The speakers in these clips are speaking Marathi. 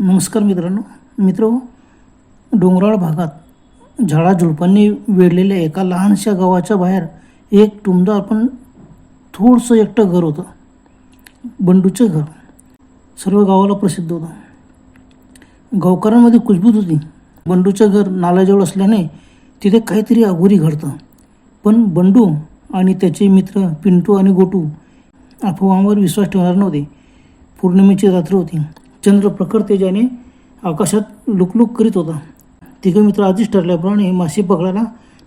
नमस्कार मित्रांनो. मित्र डोंगराळ भागात झाडाझुडपांनी वेढलेल्या एका लहानशा गावाच्या बाहेर एक टुमदार पण थोडंसं एकटं घर होतं. बंडूचं घर. सर्व गावाला प्रसिद्ध होतं. गावकऱ्यांमध्ये कुजबूज होती. बंडूचं घर नाल्याजवळ असल्याने तिथे काहीतरी अघोरी घडतं. पण बंडू आणि त्याचे मित्र पिंटू आणि गोटू अफवांवर विश्वास ठेवणार नव्हते. पौर्णिमेची रात्र होती. चंद्र प्रखर तेजाने आकाशात लुकलुक करीत होता. तिघे मित्र आधीच ठरल्याप्रमाणे मासे पकडायला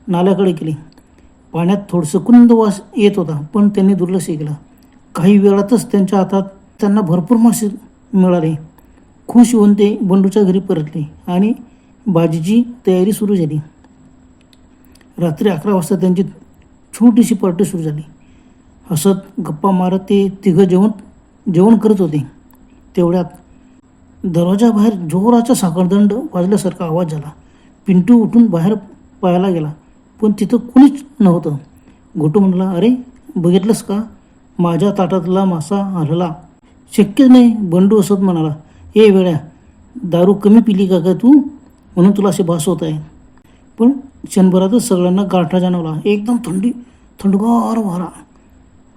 नाल्याकडे गेले. पाण्यात थोडंसं कुंद वास येत होता पण त्यांनी दुर्लक्ष केला. काही वेळातच त्यांच्या हातात त्यांना भरपूर मासे मिळाले. खुश होऊन ते बंडूच्या घरी परतले आणि भाजीची तयारी सुरू झाली. रात्री अकरा वाजता त्यांची छोटीशी पार्टी सुरू झाली. हसत गप्पा मारत ते तिघं जेवण जेवण करत होते. तेवढ्यात दरवाजाबाहेर जोराचा साखरदंड वाजल्यासारखा आवाज झाला. पिंटू उठून बाहेर पाहायला गेला पण तिथं कुणीच नव्हतं. घोटू म्हणला अरे बघितलंस का? माझ्या ताटातला मासा हरला शक्य नाही बंडू असत म्हणाला. ए वेळ्या दारू कमी पिली का का तू? म्हणून तुला असे भास होत आहे. पण क्षणभरातच सगळ्यांना गारठा जाणवला. एकदम थंडी थंडगार वारा.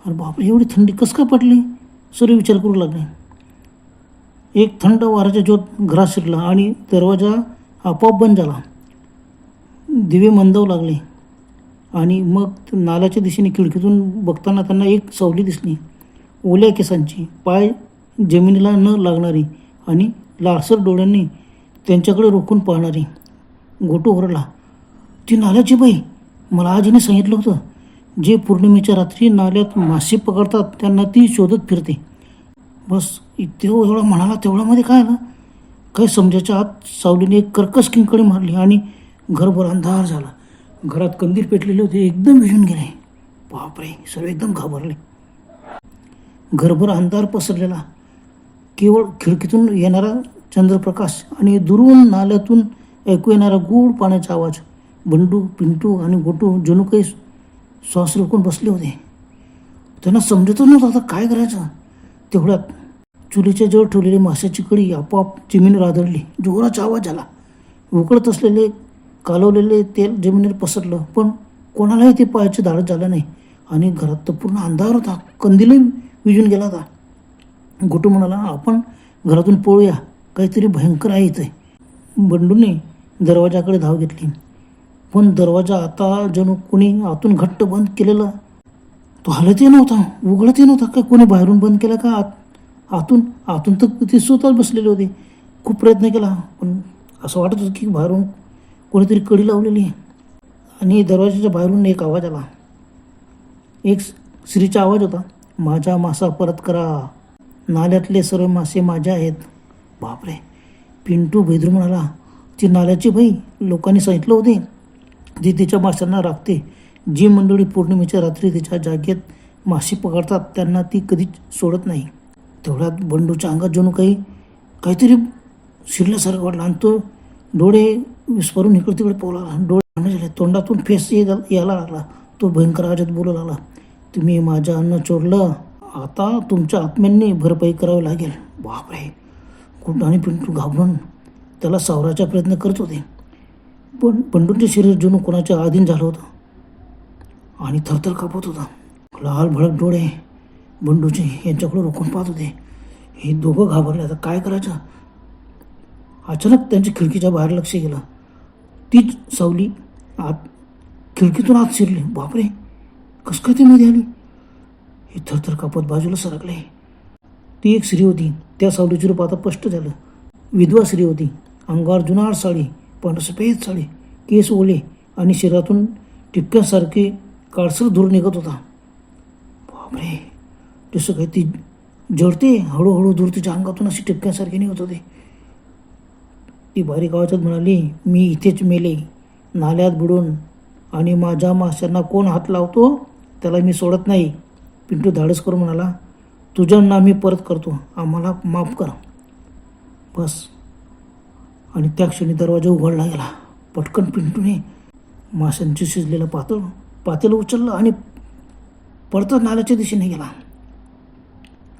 अरे बापरे एवढी थंडी कसं का पडली सर्व विचार करू लागले. एक थंड वाऱ्याचा ज्योत घरात शिरला आणि दरवाजा आपोआप बंद झाला. दिवे मंदव लागले आणि मग नाल्याच्या दिशेने खिडकीतून बघताना त्यांना एक सावली दिसली. ओल्या केसांची पाय जमिनीला न लागणारी आणि लाळसर डोळ्यांनी त्यांच्याकडे रोखून पाहणारी. गोटू ओरडला ती नाल्याची बाई मला आजीने सांगितलं होतं जे पौर्णिमेच्या रात्री नाल्यात मासे पकडतात त्यांना ती शोधत फिरते. बस तेव्हा एवढा म्हणाला तेवढ्यामध्ये काय आलं काही समजायच्या आत सावलीने एक कर्कश किंकडे मारली आणि घरभर अंधार झाला. घरात कंदील पेटलेले होते एकदम विजून गेले. बापरे सर्व एकदम घाबरले. घरभर अंधार पसरलेला. केवळ खिडकीतून येणारा चंद्रप्रकाश आणि दुरून नाल्यातून ऐकू येणारा गूढ पाण्याचा आवाज. बंडू पिंटू आणि गोटू जणू काही श्वास रोखून बसले होते. त्यांना समजतच नव्हतं आता काय करायचं. तेवढ्यात चुलीच्या जवळ ठेवलेली माशाची कडी आपोआप जमिनीवर आदळली. जोराचा आवाज आला. उकळत असलेले कालवलेले तेल जमिनीवर पसरलं पण कोणालाही ते पायाचे धाडत झालं नाही. आणि घरात तर पूर्ण अंधार होता. कंदीलही विजून गेला होता. गोटू म्हणाला आपण घरातून पळूया. काहीतरी भयंकर आहे इथे. बंडूने दरवाजाकडे धाव घेतली. पण दरवाजा आता जणू कोणी आतून घट्ट बंद केलेला तो हलतही नव्हता. उघडतही नव्हता. का कोणी बाहेरून बंद केला का? आत आतून आतून तर ते स्वतःच बसलेले होते. खूप प्रयत्न केला. पण असं वाटत होतं की बाहेरून कोणीतरी कडी लावलेली आहे. आणि दरवाजाच्या बाहेरून एक आवाज आला. एक स्त्रीचा आवाज होता. माझा मासा परत करा. नाल्यातले सर्व मासे माझे आहेत. बापरे. पिंटू भेदरू म्हणाला ती नाल्याची बाई लोकांनी सांगितलं होते ती तिच्या माशांना राखते. जी मंडळी पौर्णिमेच्या रात्री तिच्या जागेत मासे पकडतात त्यांना ती कधीच सोडत नाही. तेवढ्यात बंडूच्या अंगात जणू काही काहीतरी शिरल्यासारखं वाटलं आणि तो डोळे विस्फारून इकडे तिकडे पोहला डोळे झाले. तोंडातून फेस ये यायला लागला. तो भयंकर आवाजात बोलू लागला. तुम्ही माझं अन्न चोरलं. आता तुमच्या आत्म्यांनी भरपाई करावी लागेल. बापरे! कुठं आणि पिंटू घाबरून त्याला सावराचा प्रयत्न करत होते. पण बंडूंचे शरीर जणू कोणाच्या अधीन झालं होतं. आणि थरथर कापत होता. लाल भडक डोळे. बंडूचे यांच्याकडे रोखून पाहत होते. हे दोघं घाबरले आता काय करायचं? अचानक त्यांच्या खिडकीच्या बाहेर लक्ष गेलं. तीच सावली आत खिडकीतून आत शिरली. बापरे कसं काय ते मध्ये आली? हे थरथर कापत बाजूला सरकले. ती एक स्त्री होती. त्या सावलीचे रूप आता स्पष्ट झालं. विधवा स्त्री होती. अंगावर जुनाड साडी पण सफेद साडी केस ओले आणि शरीरातून टिपक्यासारखे काळसर धूर निघत होता. बापरे. तसं काही ती जळते हळूहळू धूर तिच्या अंगातून अशी टिपक्यासारखी निघत होते. ती बारीक आवाजात म्हणाली मी इथेच मेले. नाल्यात बुडून आणि माझ्या माशांना कोण हात लावतो त्याला मी सोडत नाही. पिंटू धाडस करून म्हणाला तुझ्यांना मी परत करतो. आम्हाला माफ कर. बस. आणि त्या क्षणी दरवाजा उघडला गेला. पटकन पिंटूने माशांची शिजलेलं पातळ पातेलं उचललं आणि परतच नाल्याच्या दिशेने गेला.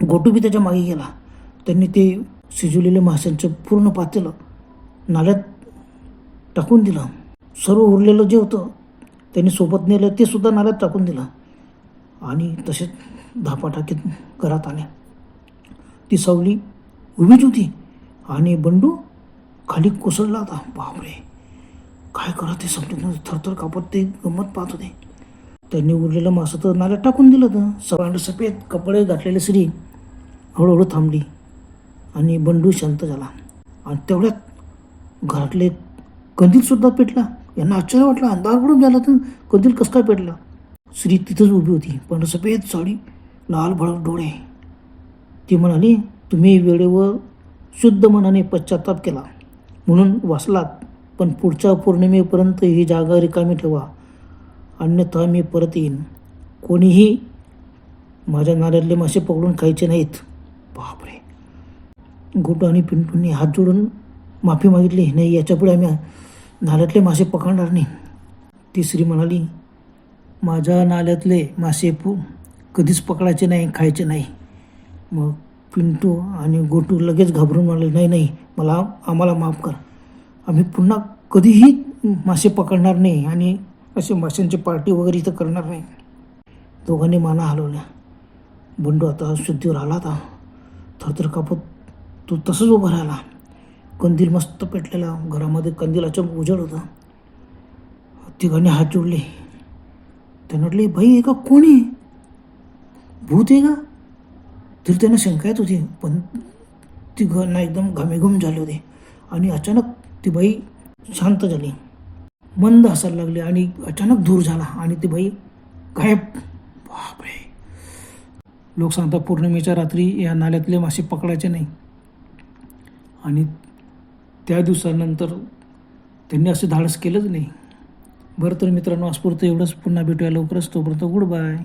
गोटू बी त्याच्यामागे गेला. त्यांनी ते शिजवलेले माशांचं पूर्ण पातेलं नाल्यात टाकून दिलं. सर्व उरलेलं जे होतं त्यांनी सोबत नेलं ते सुद्धा नाल्यात टाकून दिलं. आणि तसेच धापाटाकीत घरात आले ती सावली उभीच होती आणि बंडू खाली कोसळला होता. बापरे काय करा ते समजत थरथर कापत ते गंमत पाहत होते. त्यांनी उरलेलं मासं तर नाल्यात टाकून दिलं होतं. सवांड सफेद कपडे घातलेली स्त्री हळूहळू थांबली आणि बंडू शांत झाला. आणि तेवढ्यात घरातले कंदीलसुद्धा पेटला. यांना आश्चर्य वाटलं अंधार पडून झाला तर कंदील कसं काय पेटला? स्त्री तिथंच उभी होती. पण सफेद साडी लाल भडक डोळे. ती म्हणाली तुम्ही वेळेवर शुद्ध मनाने पश्चाताप केला. म्हणून वाचलात. पण पुढच्या पौर्णिमेपर्यंत ही जागा रिकामी ठेवा. अन्यथा मी परत येईन. कोणीही माझ्या नाल्यातले मासे पकडून खायचे नाहीत. बापरे. गोटू आणि पिंटूंनी हात जोडून माफी मागितली. नाही याच्यापुढे आम्ही नाल्यातले मासे पकडणार नाही. तिसरी म्हणाली माझ्या नाल्यातले मासे पू कधीच पकडायचे नाही खायचे नाही. मग पिंटू आणि गोटू लगेच घाबरून म्हणाले नाही नाही मला आम्हाला माफ कर. आम्ही पुन्हा कधीही मासे पकडणार नाही आणि असे माशांची पार्टी वगैरे इथं करणार नाही. दोघांनी माना हलवल्या. बंडू आता शुद्धीवर आला होता थरथर कापत तो तसंच उभा राहिला. कंदील मस्त पेटलेला. घरामध्ये कंदील अचानक उजळ होता. तिघांनी हात जोडले. त्यांना म्हटले भाई हे का कोण? आहे भूत आहे का? तरी त्यांना शंका येत होती. पण ती एकदम घमेघम झाले होते. आणि अचानक ती बाई शांत झाली. मंद हसायला लागले आणि अचानक दूर झाला आणि ते बाई गायब. बापरे. लोक सांगतात पौर्णिमेच्या रात्री या नाल्यातले मासे पकडायचे नाही. आणि त्या दिवसानंतर त्यांनी असं धाडस केलंच नाही. बरं तर मित्रांनो आजपुरतं एवढंच. पुन्हा भेटूया लवकरच. तोपर्यंत गुड बाय.